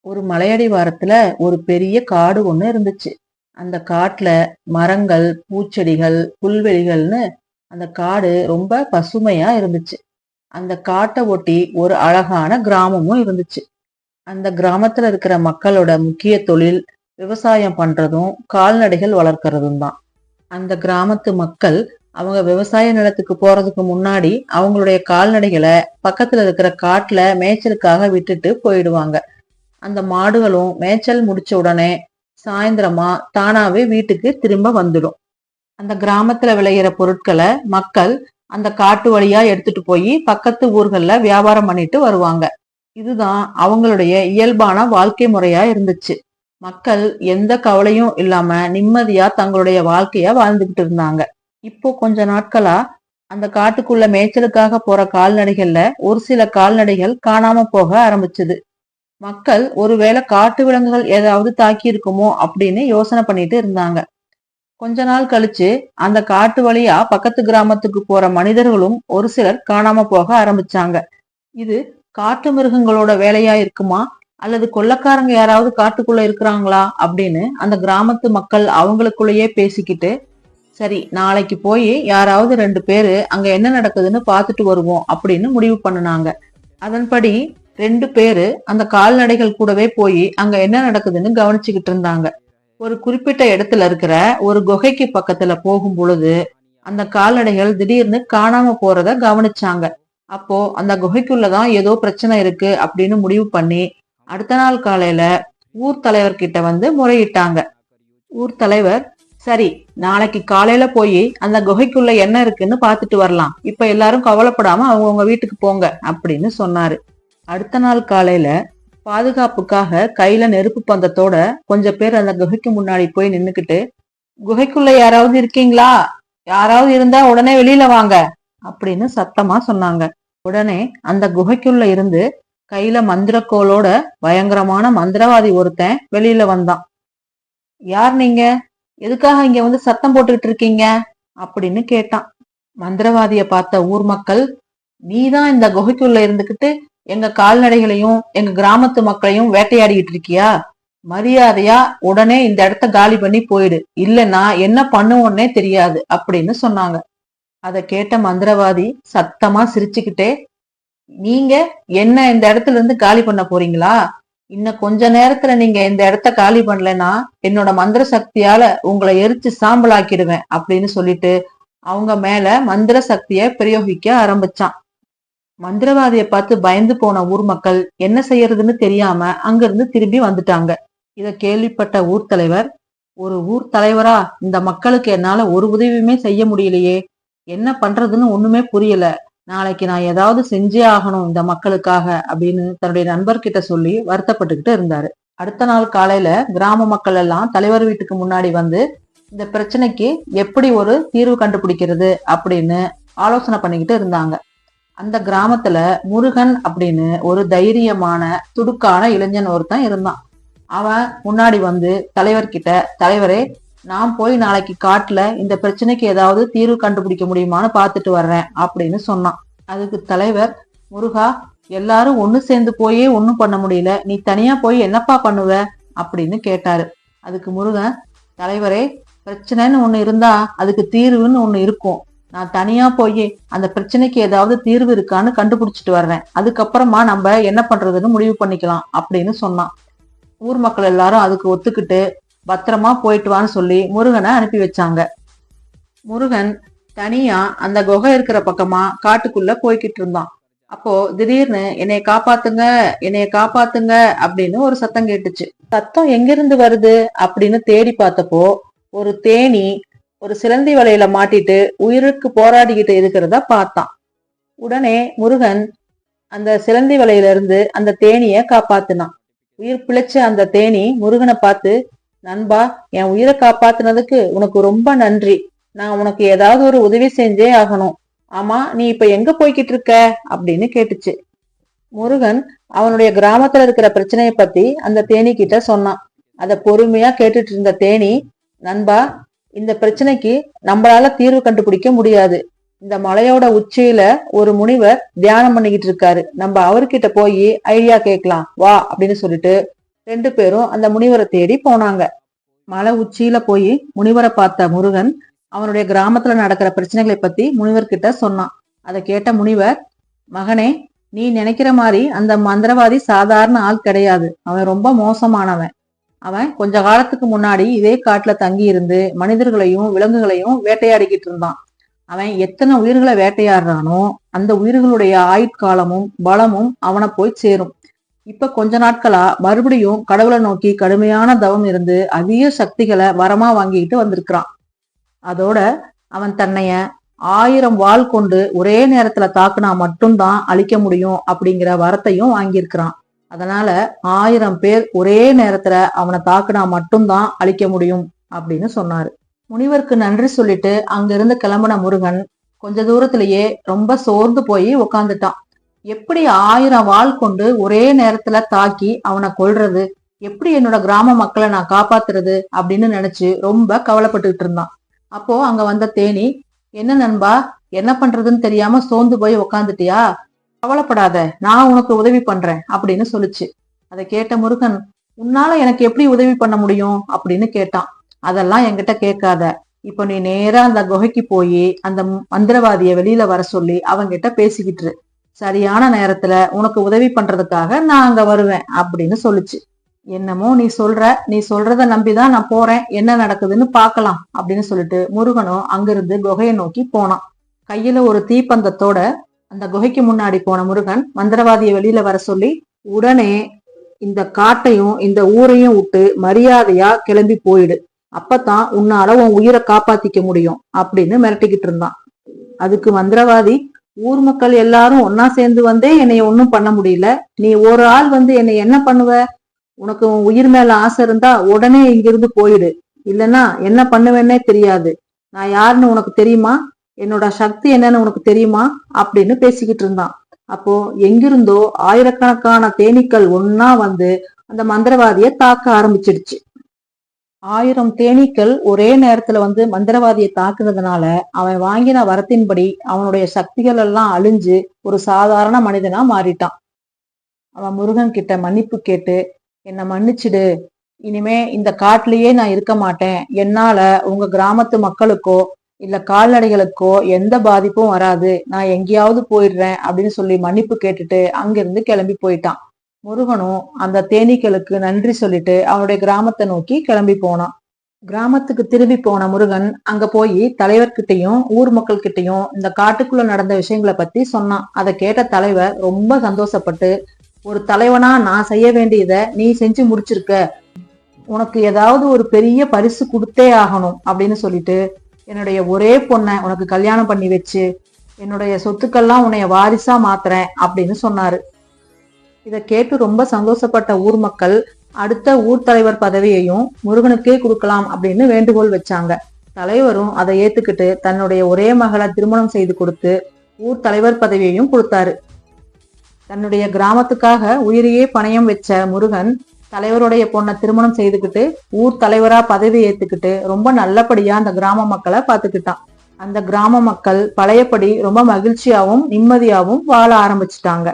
ஒரு மலையடிவாரத்துல ஒரு பெரிய காடு ஒண்ணு இருந்துச்சு. அந்த காட்டுல மரங்கள் பூச்செடிகள் புல்வெளிகள்னு அந்த காடு ரொம்ப பசுமையா இருந்துச்சு. அந்த காட்டை ஒட்டி ஒரு அழகான கிராமமும் இருந்துச்சு. அந்த கிராமத்துல இருக்கிற மக்களோட முக்கிய தொழில் விவசாயம் பண்றதும் கால்நடைகள் வளர்க்கறதும் தான். அந்த கிராமத்து மக்கள் அவங்க விவசாய நிலத்துக்கு போறதுக்கு முன்னாடி அவங்களுடைய கால்நடைகளை பக்கத்துல இருக்கிற காட்டுல மேய்ச்சலுக்காக விட்டுட்டு போயிடுவாங்க. அந்த மாடுகளும் மேய்ச்சல் முடிச்ச உடனே சாயந்தரமா தானாவே வீட்டுக்கு திரும்ப வந்துடும். அந்த கிராமத்துல விளையிற பொருட்களை மக்கள் அந்த காட்டு வழியா எடுத்துட்டு போய் பக்கத்து ஊர்கள்ல வியாபாரம் பண்ணிட்டு வருவாங்க. இதுதான் அவங்களுடைய இயல்பான வாழ்க்கை முறையா இருந்துச்சு. மக்கள் எந்த கவலையும் இல்லாம நிம்மதியா தங்களுடைய வாழ்க்கைய வாழ்ந்துகிட்டு இருந்தாங்க. இப்போ கொஞ்ச நாட்களா அந்த காட்டுக்குள்ள மேய்ச்சலுக்காக போற கால்நடைகள்ல ஒரு சில கால்நடைகள் காணாம போக ஆரம்பிச்சது. மக்கள் ஒருவேளை காட்டு விலங்குகள் ஏதாவது தாக்கி இருக்குமோ அப்படின்னு யோசனை பண்ணிட்டு இருந்தாங்க. கொஞ்ச நாள் கழிச்சு அந்த காட்டு வழியா பக்கத்து கிராமத்துக்கு போற மனிதர்களும் ஒரு சிலர் காணாம போக ஆரம்பிச்சாங்க. இது காட்டு மிருகங்களோட வேலையா இருக்குமா? அல்லது கொள்ளக்காரங்க யாராவது காட்டுக்குள்ள இருக்கிறாங்களா? அப்படின்னு அந்த கிராமத்து மக்கள் அவங்களுக்குள்ளேயே பேசிக்கிட்டு சரி நாளைக்கு போய் யாராவது ரெண்டு பேரு அங்க என்ன நடக்குதுன்னு பார்த்துட்டு வருவோம் அப்படின்னு முடிவு பண்ணினாங்க. அதன்படி ரெண்டு பேரு அந்த கால்நடைகள் கூடவே போய் அங்க என்ன நடக்குதுன்னு கவனிச்சுக்கிட்டு இருந்தாங்க. ஒரு குறிப்பிட்ட இடத்துல இருக்கிற ஒரு குகைக்கு பக்கத்துல போகும் பொழுது அந்த கால்நடைகள் திடீர்னு காணாம போறத கவனிச்சாங்க. அப்போ அந்த குகைக்குள்ளதான் ஏதோ பிரச்சனை இருக்கு அப்படின்னு முடிவு பண்ணி அடுத்த நாள் காலையில ஊர் தலைவர்கிட்ட வந்து முறையிட்டாங்க. ஊர் தலைவர் சரி நாளைக்கு காலையில போய் அந்த குகைக்குள்ள என்ன இருக்குன்னு பாத்துட்டு வரலாம். இப்ப எல்லாரும் கவலைப்படாம அவங்கவுங்க வீட்டுக்கு போங்க அப்படின்னு சொன்னாரு. அடுத்த நாள் காலையில பாதுகாப்புக்காக கையில நெருப்பு பந்தத்தோட கொஞ்சம் பேர் அந்த குகைக்கு முன்னாடி போய் நின்னுக்கிட்டு குகைக்குள்ள யாராவது இருக்கீங்களா? யாராவது இருந்தா உடனே வெளியில வாங்க அப்படின்னு சத்தமா சொன்னாங்க. உடனே அந்த குகைக்குள்ள இருந்து கையில மந்திரக்கோளோட பயங்கரமான மந்திரவாதி ஒருத்தன் வெளியில வந்தான். யார் நீங்க? எதுக்காக இங்க வந்து சத்தம் போட்டுக்கிட்டு இருக்கீங்க? அப்படின்னு கேட்டான். மந்திரவாதிய பார்த்த ஊர் மக்கள் நீதான் இந்த குகைக்குள்ள இருந்துகிட்டு எங்க கால்நடைகளையும் எங்க கிராமத்து மக்களையும் வேட்டையாடிக்கிட்டு இருக்கியா? மரியாதையா உடனே இந்த இடத்த காலி பண்ணி போயிடு. இல்லைன்னா என்ன பண்ணுவோன்னே தெரியாது அப்படின்னு சொன்னாங்க. அதை கேட்ட மந்திரவாதி சத்தமா சிரிச்சுக்கிட்டே நீங்க என்ன இந்த இடத்துல இருந்து காலி பண்ண போறீங்களா? இன்னும் கொஞ்ச நேரத்துல நீங்க இந்த இடத்த காலி பண்ணலன்னா என்னோட மந்திர சக்தியால உங்களை எரிச்சு சாம்பலாக்கிடுவேன் அப்படின்னு சொல்லிட்டு அவங்க மேல மந்திர சக்திய பிரயோகிக்க ஆரம்பிச்சான். மந்திரவாதியை பார்த்து பயந்து போன ஊர் மக்கள் என்ன செய்யறதுன்னு தெரியாம அங்கிருந்து திரும்பி வந்துட்டாங்க. இதை கேள்விப்பட்ட ஊர் தலைவர் ஒரு ஊர் தலைவரா? இந்த மக்களுக்கு என்னால ஒரு உதவியுமே செய்ய முடியலையே. என்ன பண்றதுன்னு ஒண்ணுமே புரியல. நாளைக்கு நான் ஏதாவது செஞ்சே ஆகணும் இந்த மக்களுக்காக அப்படின்னு தன்னுடைய நண்பர்கிட்ட சொல்லி வருத்தப்பட்டுக்கிட்டு இருந்தாரு. அடுத்த நாள் காலையில கிராம மக்கள் எல்லாம் தலைவர் வீட்டுக்கு முன்னாடி வந்து இந்த பிரச்சனைக்கு எப்படி ஒரு தீர்வு கண்டுபிடிக்கிறது? அப்படின்னு ஆலோசனை பண்ணிக்கிட்டு இருந்தாங்க. அந்த கிராமத்துல முருகன் அப்படின்னு ஒரு தைரியமான துடுக்கான இளைஞன் ஒருத்தன் இருந்தான். அவன் முன்னாடி வந்து தலைவர்கிட்ட தலைவரே நான் போய் நாளைக்கு காட்டுல இந்த பிரச்சனைக்கு ஏதாவது தீர்வு கண்டுபிடிக்க முடியுமான்னு பார்த்துட்டு வர்றேன் அப்படின்னு சொன்னான். அதுக்கு தலைவர் முருகா எல்லாரும் ஒண்ணு சேர்ந்து போயே ஒன்னும் பண்ண முடியல. நீ தனியா போய் என்னப்பா பண்ணுவ? அப்படின்னு கேட்டாரு. அதுக்கு முருகன் தலைவரே பிரச்சனைன்னு ஒண்ணு இருந்தா அதுக்கு தீர்வுன்னு ஒண்ணு இருக்கும். நான் தனியா போய் அந்த பிரச்சனைக்கு ஏதாவது தீர்வு இருக்கான்னு கண்டுபிடிச்சிட்டு வர்றேன். அதுக்கப்புறமா நம்ம என்ன பண்றதுன்னு முடிவு பண்ணிக்கலாம் அப்படின்னு சொன்னான். ஊர் மக்கள் எல்லாரும் அதுக்கு ஒத்துக்கிட்டு பத்திரமா போயிட்டு வான்னு சொல்லி முருகனை அனுப்பி வச்சாங்க. முருகன் தனியா அந்த குகை இருக்கிற பக்கமா காட்டுக்குள்ள போய்கிட்டு இருந்தான். அப்போ திடீர்னு என்னைய காப்பாத்துங்க என்னைய காப்பாத்துங்க அப்படின்னு ஒரு சத்தம் கேட்டுச்சு. சத்தம் எங்கிருந்து வருது அப்படின்னு தேடி பார்த்தப்போ ஒரு தேனி ஒரு சிலந்தி வலையில மாட்டிட்டு உயிருக்கு போராடிக்கிட்டு இருக்கிறத பார்த்தான். உடனே முருகன் அந்த சிலந்தி வலையில இருந்து அந்த தேனிய காப்பாத்தினான். உயிர் பிழைச்ச அந்த தேனி முருகனை பார்த்து நண்பா என் உயிரை காப்பாத்தினதுக்கு உனக்கு ரொம்ப நன்றி. நான் உனக்கு ஏதாவது ஒரு உதவி செஞ்சே ஆகணும். ஆமா நீ இப்ப எங்க போய்கிட்டு இருக்க? அப்படின்னு கேட்டுச்சு. முருகன் அவனுடைய கிராமத்துல இருக்கிற பிரச்சனையை பத்தி அந்த தேனி கிட்ட சொன்னான். அத பொறுமையா கேட்டுட்டு இருந்த தேனி நண்பா இந்த பிரச்சனைக்கு நம்மளால தீர்வு கண்டுபிடிக்க முடியாது. இந்த மலையோட உச்சியில ஒரு முனிவர் தியானம் பண்ணிக்கிட்டு இருக்காரு. நம்ம அவர்கிட்ட போய் ஐடியா கேட்கலாம். வா அப்படின்னு சொல்லிட்டு ரெண்டு பேரும் அந்த முனிவரை தேடி போனாங்க. மலை உச்சியில போய் முனிவரை பார்த்த முருகன் அவனுடைய கிராமத்துல நடக்கிற பிரச்சனைகளை பத்தி முனிவர்கிட்ட சொன்னான். அதை கேட்ட முனிவர் மகனே நீ நினைக்கிற மாதிரி அந்த மந்திரவாதி சாதாரண ஆள் கிடையாது. அவன் ரொம்ப மோசமானவன். அவன் கொஞ்ச காலத்துக்கு முன்னாடி இதே காட்டுல தங்கி இருந்து மனிதர்களையும் விலங்குகளையும் வேட்டையாடிக்கிட்டு இருந்தான். அவன் எத்தனை உயிர்களை வேட்டையாடுறானோ அந்த உயிர்களுடைய ஆயுட்காலமும் பலமும் அவனை போய் சேரும். இப்ப கொஞ்ச நாட்களா மறுபடியும் கடவுளை நோக்கி கடுமையான தவம் இருந்து அதிக சக்திகளை வரமா வாங்கிக்கிட்டு வந்திருக்கிறான். அதோட அவன் தன்னைய ஆயிரம் வாள் கொண்டு ஒரே நேரத்துல தாக்குனா மட்டும்தான் அழிக்க முடியும் அப்படிங்கிற வரத்தையும் வாங்கியிருக்கிறான். அதனால ஆயிரம் பேர் ஒரே நேரத்துல அவனை தாக்குனா மட்டும்தான் அழிக்க முடியும் அப்படின்னு சொன்னாரு. முனிவருக்கு நன்றி சொல்லிட்டு அங்கிருந்து கிளம்பின முருகன் கொஞ்ச தூரத்திலேயே ரொம்ப சோர்ந்து போய் உக்காந்துட்டான். எப்படி ஆயிரம் வாள் கொண்டு ஒரே நேரத்துல தாக்கி அவனை கொல்றது? எப்படி என்னோட கிராம மக்களை நான் காப்பாத்துறது அப்படின்னு நினைச்சு ரொம்ப கவலைப்பட்டுக்கிட்டு இருந்தான். அப்போ அங்க வந்த தேனி என்ன நண்பா என்ன பண்றதுன்னு தெரியாம சோர்ந்து போய் உக்காந்துட்டியா? கவலைப்படாத நான் உனக்கு உதவி பண்றேன் அப்படின்னு சொல்லுச்சு. அதை கேட்ட முருகன் உன்னால எனக்கு எப்படி உதவி பண்ண முடியும்? அப்படின்னு கேட்டான். அதெல்லாம் என்கிட்ட கேட்காத. இப்போ நீ நேரா அந்த குகைக்கு போய் அந்த மந்திரவாதிய வெளியில வர சொல்லி அவங்கிட்ட பேசிக்கிட்டு சரியான நேரத்துல உனக்கு உதவி பண்றதுக்காக நான் அங்க வருவேன் அப்படின்னு சொல்லுச்சு. என்னமோ நீ சொல்ற நீ சொல்றத நம்பிதான் நான் போறேன் என்ன நடக்குதுன்னு பார்க்கலாம் அப்படின்னு சொல்லிட்டு முருகனும் அங்கிருந்து குகையை நோக்கி போனான். கையில ஒரு தீப்பந்தத்தோட அந்த குகைக்கு முன்னாடி போன முருகன் மந்திரவாதியை வெளியில வர சொல்லி உடனே இந்த காட்டையும் இந்த ஊரையும் விட்டு மரியாதையா கிளம்பி போயிடு. அப்பதான் உன்னால உன் உயிரை காப்பாத்திக்க முடியும் அப்படின்னு மிரட்டிக்கிட்டு இருந்தான். அதுக்கு மந்திரவாதி ஊர் மக்கள் எல்லாரும் ஒன்னா சேர்ந்து வந்தே என்னைய ஒன்னும் பண்ண முடியல. நீ ஒரு ஆள் வந்து என்னை என்ன பண்ணுவ? உனக்கு உன் உயிர் மேல ஆசை இருந்தா உடனே இங்கிருந்து போயிடு. இல்லைன்னா என்ன பண்ணுவேன்னே தெரியாது. நான் யாருன்னு உனக்கு தெரியுமா? என்னோட சக்தி என்னன்னு உனக்கு தெரியுமா? அப்படின்னு பேசிக்கிட்டு இருந்தான். அப்போ எங்கிருந்தோ ஆயிரக்கணக்கான தேனீக்கள் ஒன்னா வந்து அந்த மந்திரவாதிய தாக்க ஆரம்பிச்சிடுச்சு. ஆயிரம் தேனீக்கள் ஒரே நேரத்துல வந்து மந்திரவாதியை தாக்குனதுனால அவன் வாங்கின வரத்தின்படி அவனுடைய சக்திகள் எல்லாம் அழிஞ்சு ஒரு சாதாரண மனிதனா மாறிட்டான். அவன் முருகன் கிட்ட மன்னிப்பு கேட்டு என்னை மன்னிச்சிடு. இனிமே இந்த காட்டிலேயே நான் இருக்க மாட்டேன். என்னால உங்க கிராமத்து மக்களுக்கோ இல்ல கால்நடைகளுக்கோ எந்த பாதிப்பும் வராது. நான் எங்கேயாவது போயிடுறேன் அப்படின்னு சொல்லி மன்னிப்பு கேட்டுட்டு அங்கிருந்து கிளம்பி போயிட்டான். முருகனும் அந்த தேனீக்களுக்கு நன்றி சொல்லிட்டு அவனுடைய கிராமத்தை நோக்கி கிளம்பி போனான். கிராமத்துக்கு திரும்பி போன முருகன் அங்க போய் தலைவர்கிட்டயும் ஊர் மக்கள் கிட்டையும் இந்த காட்டுக்குள்ள நடந்த விஷயங்களை பத்தி சொன்னான். அதை கேட்ட தலைவர் ரொம்ப சந்தோஷப்பட்டு ஒரு தலைவனா நான் செய்ய வேண்டியத நீ செஞ்சு முடிச்சிருக்க. உனக்கு ஏதாவது ஒரு பெரிய பரிசு கொடுத்தே ஆகணும் அப்படின்னு சொல்லிட்டு என்னுடைய ஒரே பொண்ணை உனக்கு கல்யாணம் பண்ணி வச்சு என்னுடைய சொத்துக்கள்லாம் உன்னைய வாரிசா மாத்துறேன் அப்படின்னு சொன்னாரு. இதை கேட்டு ரொம்ப சந்தோஷப்பட்ட ஊர் மக்கள் அடுத்த ஊர் தலைவர் பதவியையும் முருகனுக்கே கொடுக்கலாம் அப்படின்னு வேண்டுகோள் வச்சாங்க. தலைவரும் அதை ஏத்துக்கிட்டு தன்னுடைய ஒரே மகளை திருமணம் செய்து கொடுத்து ஊர் தலைவர் பதவியையும் கொடுத்தாரு. தன்னுடைய கிராமத்துக்காக உயிரையே பணயம் வச்ச முருகன் தலைவருடைய பொண்ணை திருமணம் செய்துக்கிட்டு ஊர் தலைவரா பதவி ஏத்துக்கிட்டு ரொம்ப நல்லபடியா அந்த கிராம மக்களை பார்த்துக்கிட்டான். அந்த கிராம மக்கள் பழையபடி ரொம்ப மகிழ்ச்சியாவும் நிம்மதியாவும் வாழ ஆரம்பிச்சிட்டாங்க.